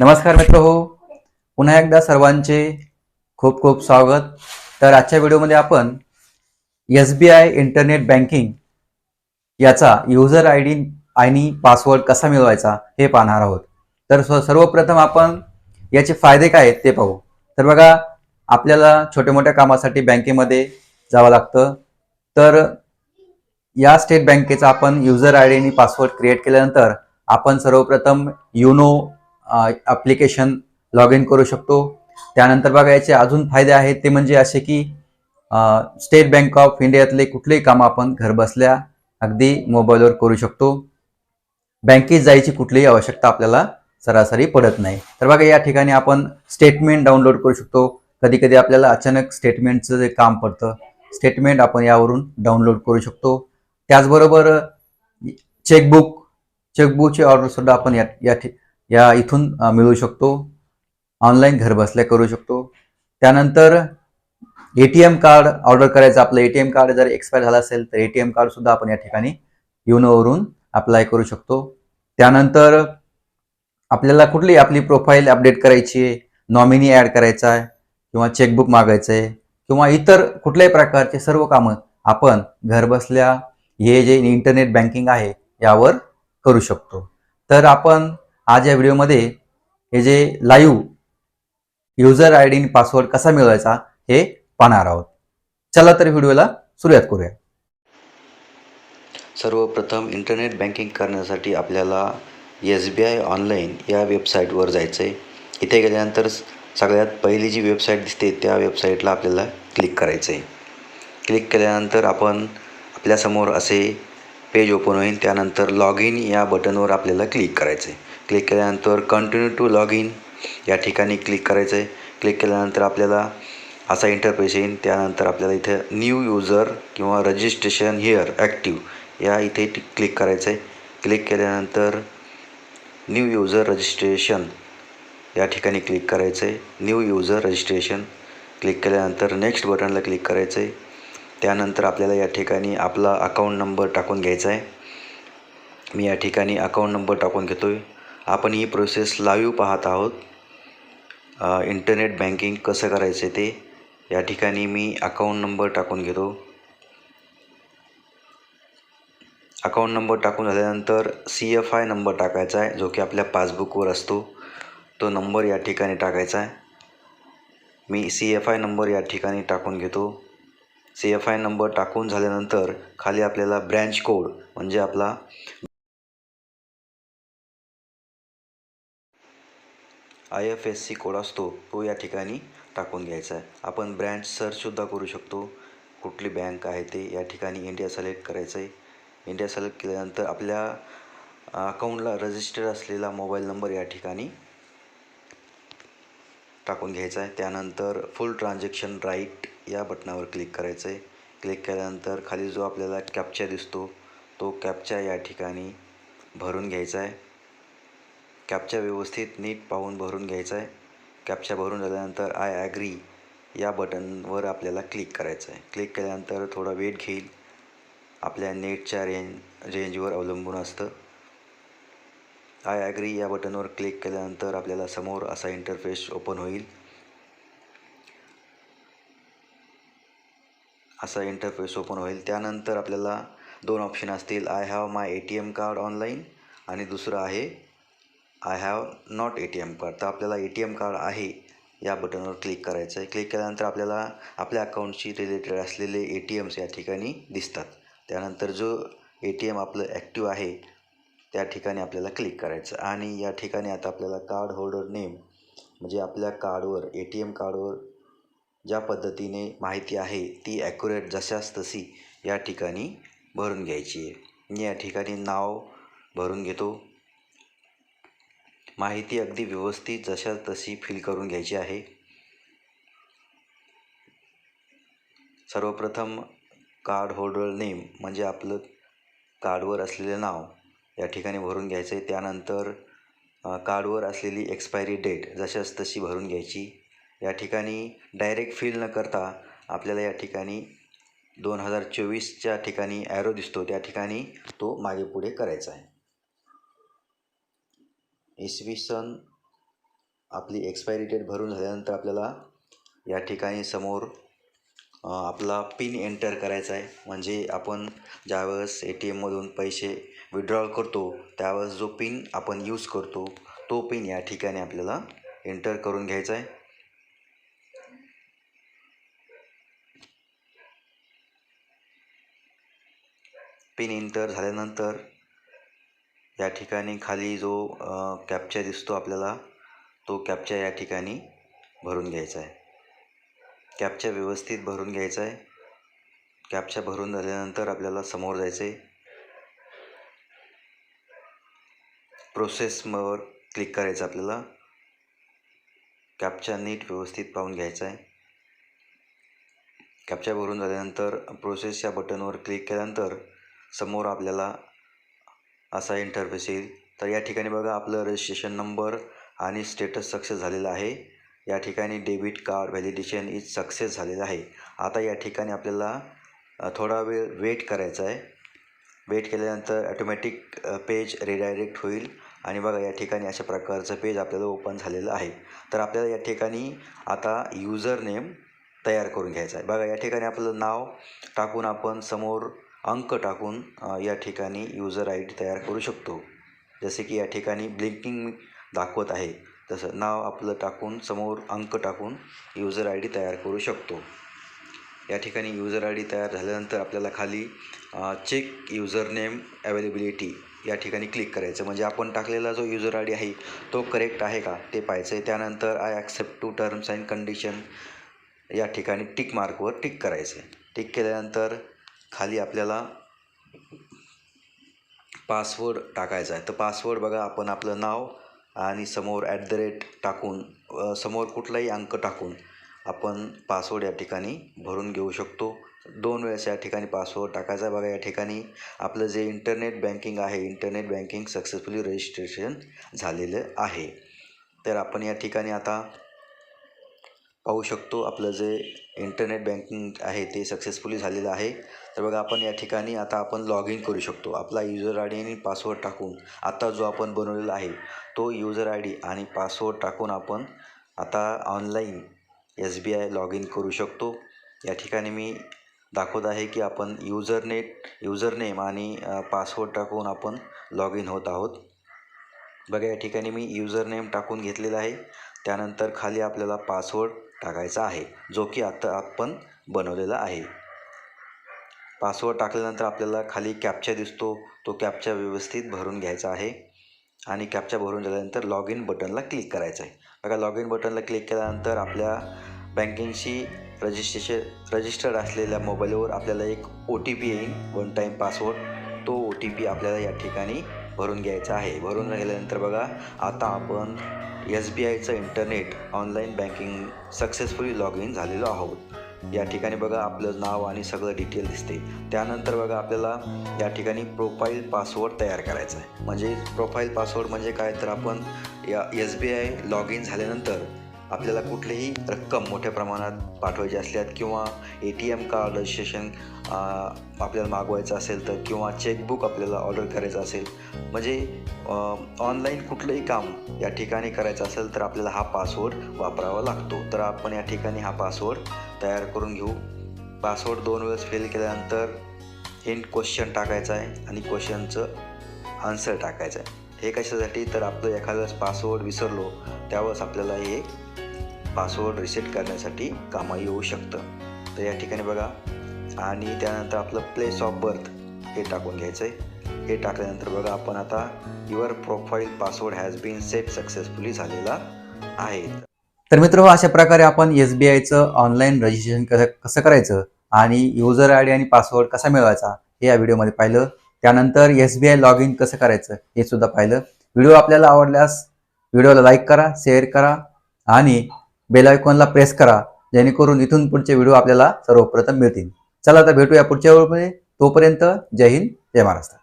नमस्कार मित्र हो. पुन्हा एकदा सर्वांचे खूप खूप स्वागत. तर आजच्या व्हिडिओमध्ये आपण S B I internet banking याचा युजर आय डी आणि पासवर्ड कसा मिळवायचा हे पाहणार आहोत. तर स- सर्वप्रथम आपण याचे फायदे काय आहेत ते पाहू. तर बघा आपल्याला छोट्या मोठ्या कामासाठी बँकेमध्ये जावं लागतं. तर या स्टेट बँकेचा आपण युजर आय डी आणि पासवर्ड क्रिएट केल्यानंतर आपण सर्वप्रथम युनो ॲप्लिकेशन लॉग इन करू शकतो. त्यानंतर बघा याचे अजून फायदे आहेत. ते म्हणजे असे की स्टेट बँक ऑफ इंडियातले कुठलेही काम आपण घरबसल्या अगदी मोबाईलवर करू शकतो. बँकेत जायची कुठलीही आवश्यकता आपल्याला सरासरी पडत नाही. तर बघा या ठिकाणी आपण स्टेटमेंट डाउनलोड करू शकतो. कधी कधी आपल्याला अचानक स्टेटमेंटचं जे काम पडतं स्टेटमेंट आपण यावरून डाउनलोड करू शकतो. त्याचबरोबर चेकबुक चेकबुकची ऑर्डर सुद्धा आपण या या ठि- या इथून मिळू शकतो. ऑनलाईन घरबसल्या करू शकतो. त्यानंतर A T M card order करायचं आपलं ए टी एम कार्ड जर एक्सपायर झालं असेल तर ए टी एम कार्ड सुद्धा आपण या ठिकाणी युनोवरून अप्लाय करू शकतो. त्यानंतर आपल्याला कुठली आपली प्रोफाईल अपडेट करायची आहे नॉमिनी ॲड करायचा आहे किंवा चेकबुक मागायचं आहे किंवा इतर कुठल्याही प्रकारचे सर्व कामं आपण घरबसल्या हे जे इंटरनेट बँकिंग आहे यावर करू शकतो. तर आपण आज या व्हिडिओमध्ये हे जे live user I D password कसा मिळवायचा हे पाहणार आहोत. चला तर व्हिडिओला सुरुवात करूया. सर्वप्रथम इंटरनेट बँकिंग करण्यासाठी आपल्याला एस बी आय ऑनलाईन या वेबसाईटवर जायचं आहे इथे गेल्यानंतर सगळ्यात पहिली जी वेबसाईट दिसते त्या वेबसाईटला आपल्याला क्लिक करायचं आहे क्लिक केल्यानंतर आपण आपल्यासमोर असे पेज ओपन होईल. त्यानंतर लॉग इन या बटनवर आपल्याला क्लिक करायचं आहे क्लिक केल्यानंतर कंटिन्यू टू लॉग इन या ठिकाणी क्लिक करायचं आहे क्लिक केल्यानंतर आपल्याला असा इंटरफेस येईल त्यानंतर आपल्याला इथे न्यू युजर किंवा रजिस्ट्रेशन हिअर ॲक्टिव्ह या इथे क्लिक करायचं आहे क्लिक केल्यानंतर न्यू युजर रजिस्ट्रेशन या ठिकाणी क्लिक करायचं आहे न्यू युजर रजिस्ट्रेशन क्लिक केल्यानंतर नेक्स्ट बटनला क्लिक करायचं आहे त्यानंतर आपल्याला या ठिकाणी आपला अकाउंट नंबर टाकून घ्यायचा आहे मी या ठिकाणी अकाउंट नंबर टाकून घेतो आहे आपण ही प्रोसेस लाईव्ह पाहत आहोत. इंटरनेट बँकिंग कसं करायचं ते या ठिकाणी मी अकाउंट नंबर टाकून घेतो. अकाउंट नंबर टाकून झाल्यानंतर सी एफ आय नंबर टाकायचा आहे जो की आपल्या पासबुकवर असतो. तो नंबर या ठिकाणी टाकायचा आहे. मी सी एफ आय नंबर या ठिकाणी टाकून घेतो. सी एफ आय नंबर टाकून झाल्यानंतर खाली आपल्याला ब्रँच कोड म्हणजे आपला I F S C code असतो तो या ठिकाणी टाकून घ्यायचा आहे. आपण ब्रँच सर्चसुद्धा करू शकतो. कुठली बँक आहे ते या ठिकाणी इंडिया सिलेक्ट करायचं आहे इंडिया सिलेक्ट केल्यानंतर आपल्या अकाउंटला रजिस्टर्ड असलेला मोबाईल नंबर या ठिकाणी टाकून घ्यायचा आहे. त्यानंतर फुल ट्रान्झॅक्शन राईट या बटनावर क्लिक करायचं आहे क्लिक केल्यानंतर खाली जो आपल्याला कॅप्चा दिसतो तो कॅप्चा या ठिकाणी भरून घ्यायचा आहे. कॅप्चा व्यवस्थित नीट पाहून भरून घ्यायचा आहे कॅप्चा भरून झाल्यानंतर आय ॲग्री या बटनवर आपल्याला क्लिक करायचं आहे क्लिक केल्यानंतर थोडा वेट घेईल. आपल्या नेटच्या रेंज रेंजवर अवलंबून असतं. आय ॲग्री या बटनवर क्लिक केल्यानंतर आपल्याला समोर असा इंटरफेस ओपन होईल. असा इंटरफेस ओपन होईल. त्यानंतर आपल्याला दोन ऑप्शन असतील. I have my A T M card online आणि दुसरं आहे I have not A T M card तर आपल्याला ए टी एम कार्ड आहे. या बटनवर क्लिक करायचं आहे क्लिक केल्यानंतर आपल्याला आपल्या अकाउंटशी रिलेटेड असलेले ए टी एम्स या ठिकाणी दिसतात. त्यानंतर जो ए टी एम आपलं ॲक्टिव्ह आहे त्या ठिकाणी आपल्याला क्लिक करायचं. आणि या ठिकाणी आता आपल्याला कार्ड होल्डर नेम म्हणजे आपल्या कार्डवर ए टी एम कार्डवर ज्या पद्धतीने माहिती आहे ती ॲक्युरेट जशाच तशी या ठिकाणी भरून घ्यायची आहे. मी या ठिकाणी नाव भरून घेतो. माहिती अगदी व्यवस्थित जशा तशी फिल करून घ्यायची आहे. सर्वप्रथम कार्ड होल्डर नेम म्हणजे आपलं कार्डवर असलेलं नाव या ठिकाणी भरून घ्यायचं आहे त्यानंतर कार्डवर असलेली एक्सपायरी डेट जशाच तशी भरून घ्यायची. या ठिकाणी डायरेक्ट फिल न करता आपल्याला या ठिकाणी दोन हजार चोवीसच्या ठिकाणी ॲरो दिसतो. त्या ठिकाणी तो मागे पुढे करायचा आहे. इसवी सन आपली एक्सपायरी डेट भरून झाल्यानंतर आपल्याला या ठिकाणी समोर आपला पिन एंटर करायचा आहे. म्हणजे आपण ज्यावेळेस ए टी एममधून पैसे विड्रॉल करतो त्यावेळेस जो पिन आपण यूज करतो तो पिन या ठिकाणी आपल्याला एंटर करून घ्यायचा आहे. पिन एंटर झाल्यानंतर या ठिकाणी खाली जो कॅप्चा दिसतो आपल्याला तो कॅप्चा या ठिकाणी भरून घ्यायचा आहे. कॅप्चा व्यवस्थित भरून घ्यायचा आहे. कॅप्चा भरून झाल्यानंतर आपल्याला समोर जायचं आहे प्रोसेसवर क्लिक करायचं आपल्याला. कॅप्चा नीट व्यवस्थित पाहून घ्यायचा आहे. कॅप्चा भरून झाल्यानंतर प्रोसेस या बटनवर क्लिक केल्यानंतर समोर आपल्याला असा इंटरफेस येईल. तर या ठिकाणी बघा आपलं रजिस्ट्रेशन नंबर आणि स्टेटस सक्सेस झालेला आहे. या ठिकाणी debit card validation is success झालेलं आहे. आता या ठिकाणी आपल्याला थोडा वेळ वेट करायचा आहे. वेट केल्यानंतर ॲटोमॅटिक पेज रिडायरेक्ट होईल आणि बघा या ठिकाणी अशा प्रकारचं पेज आपल्याला ओपन झालेलं आहे. तर आपल्याला या ठिकाणी आता युजर नेम तयार करून घ्यायचा आहे. बघा या ठिकाणी आपलं नाव टाकून आपण समोर अंक टाकून या ठिकाणी युजर आय डी तयार करू शकतो. जसे की या ठिकाणी ब्लिंकिंग दाखवत आहे. तसं नाव आपलं टाकून समोर अंक टाकून युजर आय डी तयार करू शकतो. या ठिकाणी युजर आय डी तयार झाल्यानंतर आपल्याला खाली चेक युजर नेम अवेलेबिलिटी या ठिकाणी क्लिक करायचं. म्हणजे आपण टाकलेला जो युजर आय डी आहे तो करेक्ट आहे का? ते पाहायचं आहे त्यानंतर I accept to terms and condition या ठिकाणी टिक मार्कवर टिक करायचं आहे टिक केल्यानंतर खाली आपल्याला पासवर्ड टाकायचा आहे. तर पासवर्ड बघा आपण आपलं नाव आणि समोर ॲट द रेट टाकून समोर कुठलाही अंक टाकून आपण पासवर्ड या ठिकाणी भरून घेऊ शकतो. दोन वेळेस या ठिकाणी पासवर्ड टाकायचा बघा या ठिकाणी आपलं जे इंटरनेट बँकिंग आहे इंटरनेट बँकिंग सक्सेसफुली रजिस्ट्रेशन झालेलं आहे. तर आपण या ठिकाणी आता पाहू शकतो. आपलं जे इंटरनेट बँकिंग आहे ते सक्सेसफुली झालेलं आहे. तर बघा आपण या ठिकाणी आता आपण लॉग इन करू शकतो. आपला युजर आय डी आणि पासवर्ड टाकून आता जो आपण बनवलेला आहे तो युजर आय डी आणि पासवर्ड टाकून आपण आता online S B I log in करू शकतो. या ठिकाणी मी दाखवत आहे की आपण युजरनेट युजर नेम आणि पासवर्ड टाकून आपण लॉग इन होत आहोत. बघा या ठिकाणी मी युजर नेम टाकून घेतलेला आहे. त्यानंतर खाली आपल्याला पासवर्ड टाकायचा आहे जो की आता आपण बनवलेला आहे. पासवर्ड टाकल्यानंतर आपल्याला खाली कॅप्चा दिसतो तो कॅप्चा व्यवस्थित भरून घ्यायचा आहे. आणि कॅप्चा भरून झाल्यानंतर लॉग इन बटनला क्लिक करायचं आहे. बघा लॉग इन बटनला क्लिक केल्यानंतर आपल्या बँकिंगशी रजिस्ट्रेशन रजिस्टर्ड असलेल्या मोबाईलवर आपल्याला एक ओ टी पी येईल वन टाईम पासवर्ड. तो ओ टी पी आपल्याला या ठिकाणी भरून घ्यायचा आहे. भरून गेल्यानंतर बघा आता आपण S B आयचं internet online banking successfully log in झालेलो आहोत. या ठिकाणी बघा आपलं नाव आणि सगळं डिटेल दिसते. त्यानंतर बघा आपल्याला या ठिकाणी प्रोफाईल पासवर्ड तयार करायचा आहे म्हणजे प्रोफाईल पासवर्ड म्हणजे काय? तर आपण या S B I log in झाल्यानंतर आपल्याला कुठलीही रक्कम मोठ्या प्रमाणात पाठवायची असल्यात किंवा A T M card registration आपल्याला मागवायचं असेल तर किंवा चेकबुक आपल्याला ऑर्डर करायचं असेल म्हणजे ऑनलाईन कुठलंही काम या ठिकाणी करायचं असेल तर आपल्याला हा पासवर्ड वापरावा लागतो. तर आपण या ठिकाणी हा पासवर्ड तयार करून घेऊ. पासवर्ड दोन वेळेस फिल केल्यानंतर हिंट क्वेश्चन टाकायचा आहे आणि क्वेश्चनचं आन्सर टाकायचं आहे. हे कशासाठी? तर आपलं एखाद्या वेळेस पासवर्ड विसरलो त्यावेळेस आपल्याला हे पासवर्ड रिसेट करण्यासाठी कामा येऊ शकतं. तर या ठिकाणी बघा. आणि त्यानंतर आपलं प्लेस ऑफ बर्थ हे टाकून घ्यायचं आहे हे टाकल्यानंतर बघा आपण आता your profile password has been set successfully झालेला आहे. तर मित्र हो, अशा प्रकारे आपण एस बी आयचं ऑनलाईन रजिस्ट्रेशन कसं कसं करायचं आणि युजर आय डी आणि पासवर्ड कसा मिळवायचा हे या व्हिडिओमध्ये पाहिलं. त्यानंतर S B I log in कसं करायचं हे सुद्धा पाहिलं. व्हिडिओ आपल्याला आवडल्यास व्हिडिओला लाईक करा शेअर करा आणि बेल आयकॉनला प्रेस करा जेणेकरून इथून पुढचे व्हिडिओ आपल्याला सर्वप्रथम मिळतील. चला आता भेटूया पुढच्या वेळेमध्ये तोपर्यंत जय हिंद जय महाराष्ट्र.